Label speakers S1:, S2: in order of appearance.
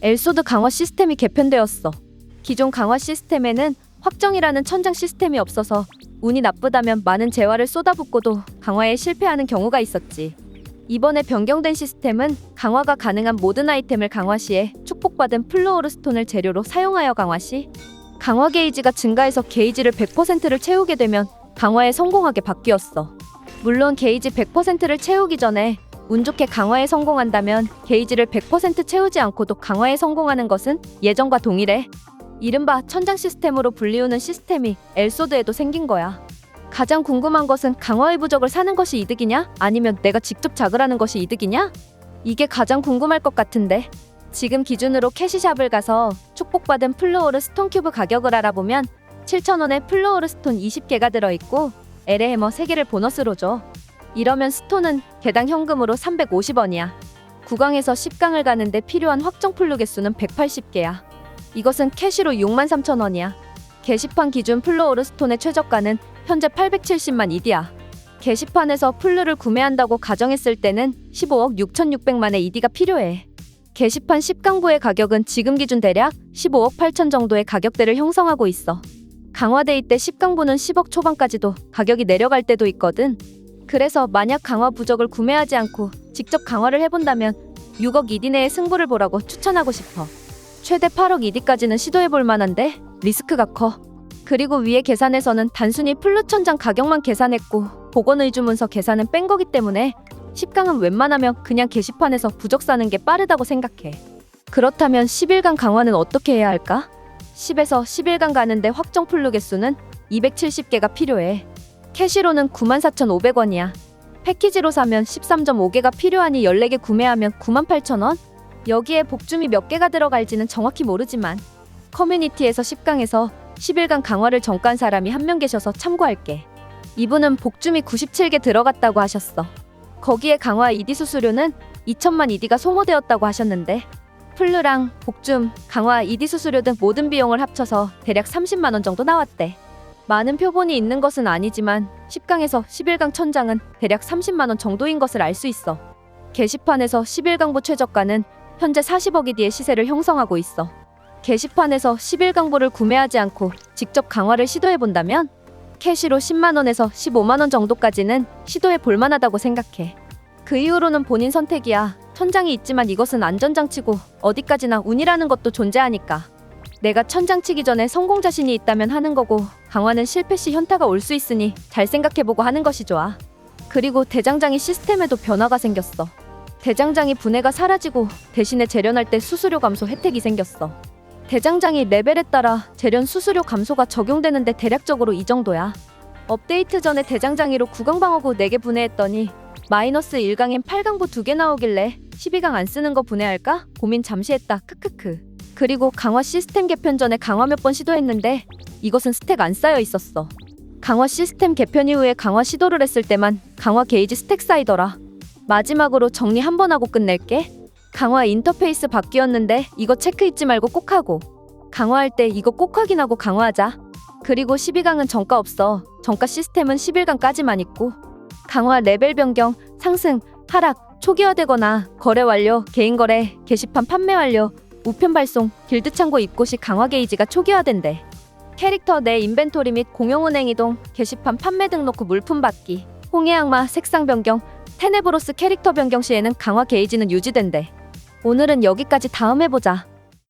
S1: 엘소드 강화 시스템이 개편되었어. 기존 강화 시스템에는 확정이라는 천장 시스템이 없어서 운이 나쁘다면 많은 재화를 쏟아붓고도 강화에 실패하는 경우가 있었지. 이번에 변경된 시스템은 강화가 가능한 모든 아이템을 강화 시에 축복받은 플로어르 스톤을 재료로 사용하여 강화 시 강화 게이지가 증가해서 게이지를 100%를 채우게 되면 강화에 성공하게 바뀌었어. 물론 게이지 100%를 채우기 전에 운 좋게 강화에 성공한다면 게이지를 100% 채우지 않고도 강화에 성공하는 것은 예전과 동일해. 이른바 천장 시스템으로 불리우는 시스템이 엘소드에도 생긴 거야. 가장 궁금한 것은 강화의 부적을 사는 것이 이득이냐? 아니면 내가 직접 작을하는 것이 이득이냐? 이게 가장 궁금할 것 같은데. 지금 기준으로 캐시샵을 가서 축복받은 플로어르 스톤 큐브 가격을 알아보면 7,000원에 플로어르 스톤 20개가 들어있고 해머 3개를 보너스로 줘. 이러면 스톤은 개당 현금으로 350원이야. 9강에서 10강을 가는데 필요한 확정 풀루 개수는 180개야. 이것은 캐시로 63,000원이야. 게시판 기준 플로어르 스톤의 최저가는 현재 870만 이디야. 게시판에서 플루를 구매한다고 가정했을 때는 15억 6,600만의 이디가 필요해. 게시판 10강부의 가격은 지금 기준 대략 15억 8천 정도의 가격대를 형성하고 있어. 강화데이 때 10강부는 10억 초반까지도 가격이 내려갈 때도 있거든. 그래서 만약 강화 부적을 구매하지 않고 직접 강화를 해본다면 6억 이디 내에 승부를 보라고 추천하고 싶어. 최대 8억 이디까지는 시도해볼 만한데 리스크가 커. 그리고 위에 계산에서는 단순히 플루천장 가격만 계산했고 복원 의주 문서 계산은 뺀 거기 때문에 10강은 웬만하면 그냥 게시판에서 부적 사는 게 빠르다고 생각해. 그렇다면 11강 강화는 어떻게 해야 할까? 10에서 11강 가는데 확정 플루 개수는 270개가 필요해. 캐시로는 94,500원이야. 패키지로 사면 13.5개가 필요하니 14개 구매하면 98,000원? 여기에 복줌이 몇 개가 들어갈지는 정확히 모르지만 커뮤니티에서 10강에서 11강 강화를 정가한 사람이 한 명 계셔서 참고할게. 이분은 복줌이 97개 들어갔다고 하셨어. 거기에 강화 이디 수수료는 2천만 이디가 소모되었다고 하셨는데 플루랑 복줌, 강화 이디 수수료 등 모든 비용을 합쳐서 대략 30만 원 정도 나왔대. 많은 표본이 있는 것은 아니지만 10강에서 11강 천장은 대략 30만 원 정도인 것을 알 수 있어. 게시판에서 11강부 최저가는 현재 40억 이디의 시세를 형성하고 있어. 게시판에서 11강부를 구매하지 않고 직접 강화를 시도해 본다면 캐시로 10만 원에서 15만 원 정도까지는 시도해 볼 만하다고 생각해. 그 이후로는 본인 선택이야. 천장이 있지만 이것은 안전장치고 어디까지나 운이라는 것도 존재하니까. 내가 천장 치기 전에 성공 자신이 있다면 하는 거고 강화는 실패 시 현타가 올 수 있으니 잘 생각해보고 하는 것이 좋아. 그리고 대장장이 시스템에도 변화가 생겼어. 대장장이 분해가 사라지고 대신에 재련할 때 수수료 감소 혜택이 생겼어. 대장장이 레벨에 따라 재련 수수료 감소가 적용되는데 대략적으로 이 정도야. 업데이트 전에 대장장이로 9강 방어구 4개 분해했더니 마이너스 1강엔 8강부 2개 나오길래 12강 안 쓰는 거 분해할까? 고민 잠시 했다. 크크크. 그리고 강화 시스템 개편 전에 강화 몇 번 시도했는데 이것은 스택 안 쌓여 있었어. 강화 시스템 개편 이후에 강화 시도를 했을 때만 강화 게이지 스택 쌓이더라. 마지막으로 정리 한 번 하고 끝낼게. 강화 인터페이스 바뀌었는데 이거 체크 잊지 말고 꼭 하고 강화할 때 이거 꼭 확인하고 강화하자. 그리고 12강은 정가 없어. 정가 시스템은 11강까지만 있고 강화 레벨 변경, 상승, 하락, 초기화되거나 거래 완료, 개인 거래, 게시판 판매 완료, 우편 발송, 길드 창고 입고 시 강화 게이지가 초기화된대. 캐릭터 내 인벤토리 및 공용은행 이동, 게시판 판매 등록 후 물품 받기, 홍해 악마 색상 변경, 테네브로스 캐릭터 변경 시에는 강화 게이지는 유지된대. 오늘은 여기까지 다음에 보자.